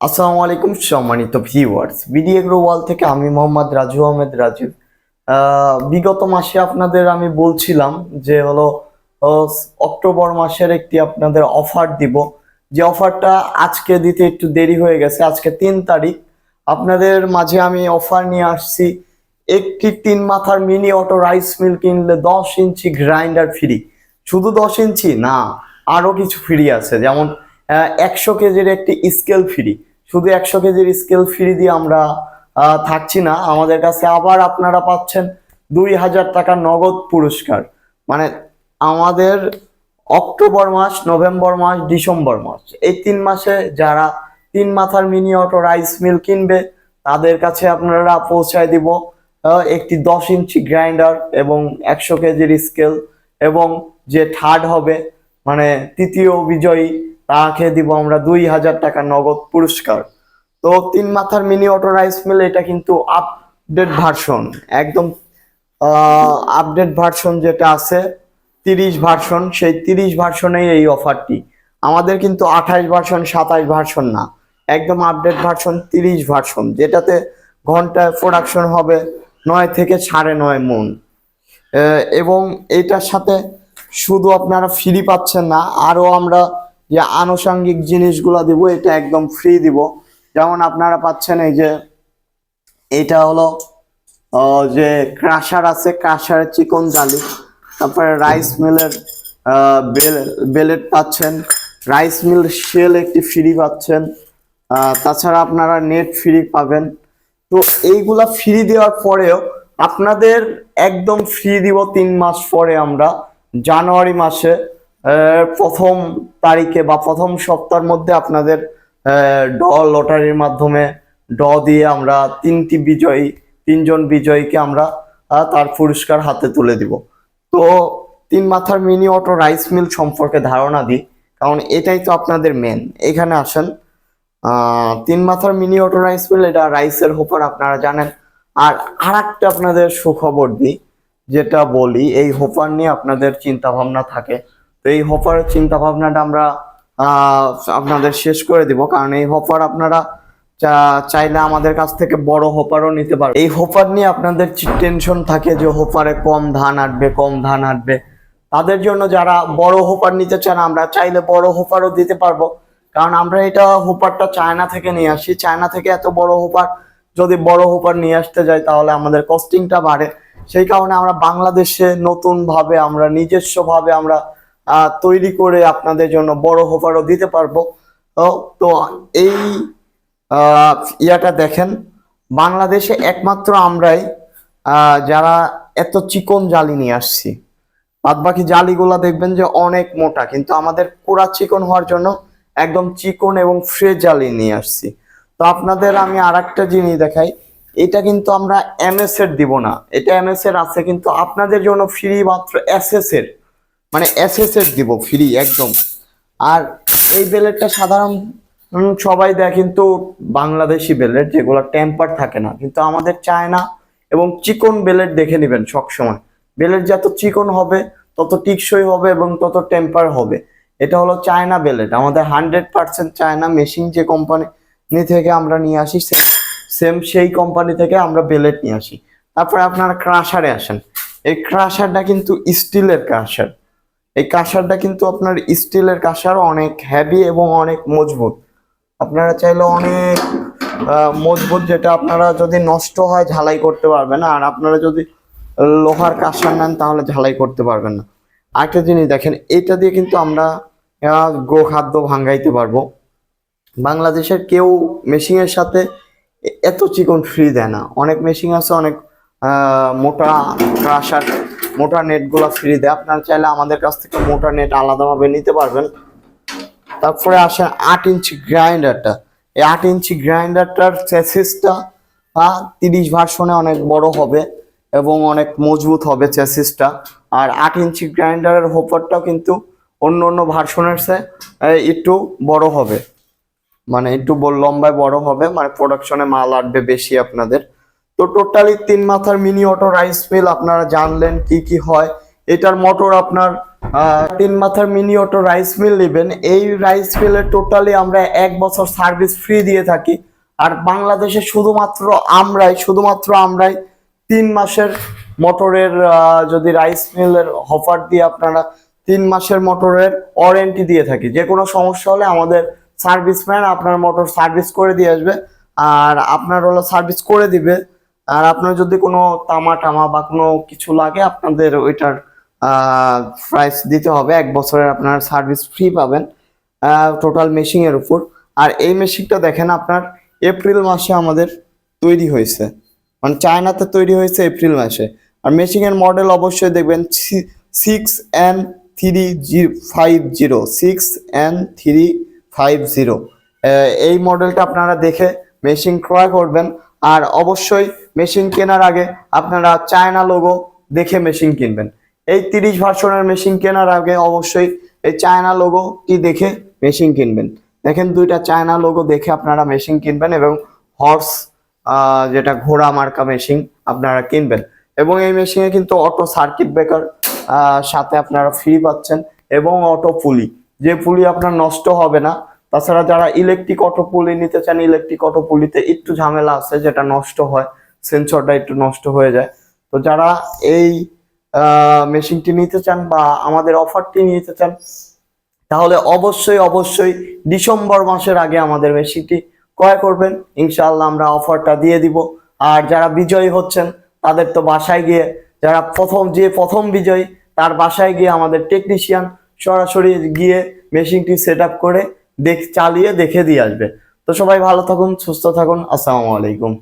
আসসালামু আলাইকুম সম্মানিত ভিউয়ার্স বিডি এগ্রো ওয়াল থেকে আমি মোহাম্মদ রাজু আহমেদ আহ, বিগত মাসে আপনাদের আমি বলছিলাম যে হলো অক্টোবর মাসের একটি আপনাদের অফার দিব। যে অফারটা আজকে দিতে একটু দেরি হয়ে গেছে আজকে তিন তারিখ। আপনাদের মাঝে আমি অফার নিয়ে আসছি। একটি তিন মাথার মিনি অটো রাইস মিল কিনলে দশ ইঞ্চি গ্রাইন্ডার ফ্রি শুধু দশ ইঞ্চি? না আরও কিছু ফ্রি আছে। যেমন একশো কেজির একটি স্কেল ফ্রি শুধু একশো কেজির স্কেল ফ্রি দিয়ে আমরা থাকছি না। আমাদের কাছে আবার আপনারা পাচ্ছেন দুই হাজার টাকা নগদ পুরস্কার। মানে আমাদের অক্টোবর মাস, নভেম্বর মাস, ডিসেম্বর মাস। এই তিন মাসে যারা তিন মাথার মিনি অটো রাইস মিল কিনবে, তাদের কাছে আপনারা পৌঁছায় দিব একটি দশ ইঞ্চি গ্রাইন্ডার এবং একশো কেজির স্কেল এবং যে থার্ড হবে মানে তৃতীয় বিজয়ী তাকে দিব আমরা দুই হাজার টাকা নগদ পুরস্কার। তো তিন মাথার মিনি অটো রাইস মিল এটা কিন্তু আপডেট ভার্সন একদম আপডেট ভার্সন যেটা আছে, তিরিশ ভার্সন সেই তিরিশ ভার্সনেই এই অফারটি আমাদের কিন্তু আঠাশ ভার্সন সাতাশ ভার্সন না। একদম আপডেট ভার্সন তিরিশ ভার্সন যেটাতে ঘন্টায় প্রোডাকশন হবে নয় থেকে সাড়ে নয় মন। এবং এটার সাথে শুধু আপনারা ফ্রি পাচ্ছেন না, আরও আমরা যে আনুষঙ্গিক জিনিসগুলো দিব, এটা একদম ফ্রি দিব। যেমন আপনারা পাচ্ছেন এই যে, এটা হলো যে ক্রাশার আছে, ক্রাশারের চিকন জালি। তারপরে রাইস মিলের বেলেট পাচ্ছেন। রাইস মিল শেল একটি ফ্রি পাচ্ছেন। তাছাড়া আপনারা নেট ফ্রি পাবেন। তো এইগুলা ফ্রি দেওয়ার পরেও আপনাদের একদম ফ্রি দিব তিন মাস পরে আমরা, জানুয়ারি মাসে। প্রথম তারিখে বা প্রথম সপ্তাহের মধ্যে আপনাদের ড লটারির মাধ্যমে ড দিয়ে আমরা তিনটি বিজয়ী, তিনজন বিজয়ীকে আমরা তার পুরস্কার হাতে তুলে দিব। তো তিন মাথার মিনি অটো রাইস মিল সম্পর্কে ধারণা দিই, কারণ এটাই তো আপনাদের মেন এখানে আসেন তিন মাথার মিনি অটো রাইস মিল, এটা রাইসের হোপার আপনারা জানেন। আর আর একটা আপনাদের সুখবর দিই, যেটা বলি, এই হোপার নিয়ে আপনাদের চিন্তা ভাবনা থাকে। এই হোপারের চিন্তা ভাবনাটা আমরা আপনাদের শেষ করে দিব। কারণ এই হোপার আপনারা চাইলে আমাদের কাছ থেকে বড় হোপারও নিতে পারবেন। এই হোপার নিয়ে আপনাদের টেনশন থাকে যে হোপারে কম ধান আটবে, কম ধান আটবে। তাদের জন্য যারা বড় হোপার নিতে চান, আমরা চাইলে বড় হোপারও দিতে পারব। কারণ আমরা এটা হোপারটা চায়না থেকে নিয়ে আসি। চায়না থেকে এত বড় হোপার যদি বড় হোপার নিয়ে আসতে যাই, তাহলে আমাদের কস্টিংটা বাড়ে। সেই কারণে আমরা বাংলাদেশে নতুন ভাবে আমরা নিজস্ব ভাবে আমরা তৈরি করে আপনাদের জন্য বড় হোপারও দিতে পারব। তো এই ইয়াটা দেখেন, বাংলাদেশে একমাত্র আমরাই যারা এত চিকন জালি নিয়ে আসছি। বাদ বাকি জালিগুলা দেখবেন যে অনেক মোটা, কিন্তু আমাদের পুরা চিকন হওয়ার জন্য একদম চিকন এবং ফ্রেশ জালি নিয়ে আসছি। তো আপনাদের আমি আর একটা জিনিস দেখাই, এটা কিন্তু আমরা এমএস এর দিব না। এটা এমএস এর আছে, কিন্তু আপনাদের জন্য ফ্রি মাত্র এসএস এর মানে এসএস এর দিব ফ্রি একদম। আর এই বেলেটটা সাধারণ সবাই দেয় কিন্তু বাংলাদেশি বেলেট, যেগুলো টেম্পার থাকে না। কিন্তু আমাদের চায়না এবং চিকন বেলেট দেখে নেবেন সবসময়। বেলেট যত চিকন হবে, তত টিকসই হবে এবং তত টেম্পার হবে। এটা হলো চায়না বেলেট। আমাদের হান্ড্রেড পার্সেন্ট চায়না মেশিন যে কোম্পানি থেকে আমরা নিয়ে আসি সেম সেম সেই কোম্পানি থেকে আমরা বেলেট নিয়ে আসি। তারপরে আপনারা ক্রাশারে আসেন। এই ক্রাশারটা কিন্তু স্টিলের ক্রাশার এই কাঁসারটা কিন্তু আপনার স্টিলের কাঁসার অনেক হ্যাভি এবং অনেক মজবুত। আপনারা চাইলে অনেক মজবুত যেটা আপনারা যদি নষ্ট হয় ঝালাই করতে পারবেন আর আপনারা যদি লোহার কাঁসার নেন তাহলে ঝালাই করতে পারবেন না। আরেকটা জিনিস দেখেন এটা দিয়ে কিন্তু আমরা আহ, গো খাদ্য ভাঙ্গাইতে পারব। বাংলাদেশের কেউ মেশিনের সাথে এত চিকন ফ্রি দেয় না। অনেক মেশিন আছে অনেক মোটা ক্রাশার মোটা নেটগুলো ফ্রি দেয়। আপনারা চাইলে আমাদের কাছ থেকে মোটা নেট আলাদাভাবে নিতে পারবেন। তারপরে আসেন আট ইঞ্চি গ্রাইন্ডারটা এই আট ইঞ্চি গ্রাইন্ডারটার চেসিসটা তিরিশ ভার্সনে অনেক বড় হবে এবং অনেক মজবুত হবে চেসিসটা আর আট ইঞ্চি গ্রাইন্ডারের হোপারটাও কিন্তু অন্য অন্য ভার্সনের আহ, একটু বড় হবে। মানে একটু লম্বায় বড় হবে। মানে প্রোডাকশনে মাল আসবে বেশি আপনাদের। তো টোটালি তিন মাথার মিনি অটো রাইস মিল আপনারা জানলেন কি কি হয়। এটার মোটর আপনার তিন মাথার মিনি অটো রাইস মিল নেবেন। এই রাইস মিলের টোটালি আমরা এক বছর সার্ভিস ফ্রি দিয়ে থাকি। আর বাংলাদেশে শুধুমাত্র আমরাই শুধুমাত্র আমরাই তিন মাসের মোটরের যদি রাইস মিলের অফার দিয়ে আপনারা তিন মাসের মোটরের ওয়ারেন্টি দিয়ে থাকি। যে কোনো সমস্যা হলে আমাদের সার্ভিসম্যান আপনার মোটর সার্ভিস করে দিয়ে আসবে। আর আপনার হলো সার্ভিস করে দিবে। আর আপনার যদি কোনো তামা টামা বা কোনো কিছু লাগে, আপনাদের ওইটার প্রাইস দিতে হবে। এক বছরের আপনার সার্ভিস ফ্রি পাবেন টোটাল মেশিং এর উপর। আর এই মেশিনটা দেখেন আপনার এপ্রিল মাসে আমাদের তৈরি হয়েছে। মানে চায়নাতে তৈরি হয়েছে এপ্রিল মাসে। আর মেশিং এর মডেল অবশ্যই দেখবেন six N three G five zero six N three five zero এই মডেলটা আপনারা দেখে মেশিন ক্রয় করবেন। আর অবশ্যই মেশিন কেনার আগে আপনারা চায়না লোগো দেখে মেশিন কিনবেন। এই তিরিশ ভার্সনের মেশিন কেনার আগে অবশ্যই এই চায়না লোগোটি দেখে মেশিন কিনবেন। দেখেন দুইটা চায়না লোগো দেখে আপনারা মেশিন কিনবেন এবং হর্স যেটা ঘোড়া মার্কা মেশিন আপনারা কিনবেন। এবং এই মেশিনে কিন্তু অটো সার্কিট ব্রেকার সাথে আপনারা ফ্রি পাচ্ছেন এবং অটো পুলি যে পুলি আপনার নষ্ট হবে না তাছাড়া যারা ইলেকট্রিক অটো পুলি নিতে চান ইলেকট্রিক অটো পুলিতে একটু ঝামেলা আছে, যেটা নষ্ট হয় সেন্সরটা একটু নষ্ট হয়ে যায়। তো যারা এই মেশিনটি নিতে চান বা আমাদের অফারটি নিতে চান, তাহলে অবশ্যই অবশ্যই ডিসেম্বর মাসের আগে আমাদের মেশিনটি ক্রয় করবেন। ইনশাআল্লাহ আমরা অফারটা দিয়ে দিব। আর যারা বিজয়ী হচ্ছেন, তাদের তো বাসায় গিয়ে, যারা প্রথম, যে প্রথম বিজয়ী, তার বাসায় গিয়ে আমাদের টেকনিশিয়ান সরাসরি গিয়ে মেশিনটি সেট করে দেখ চালিয়ে দেখে দিয়ে আসবে। তো সবাই ভালো থাকুন সুস্থ থাকুন আসসালামু আলাইকুম।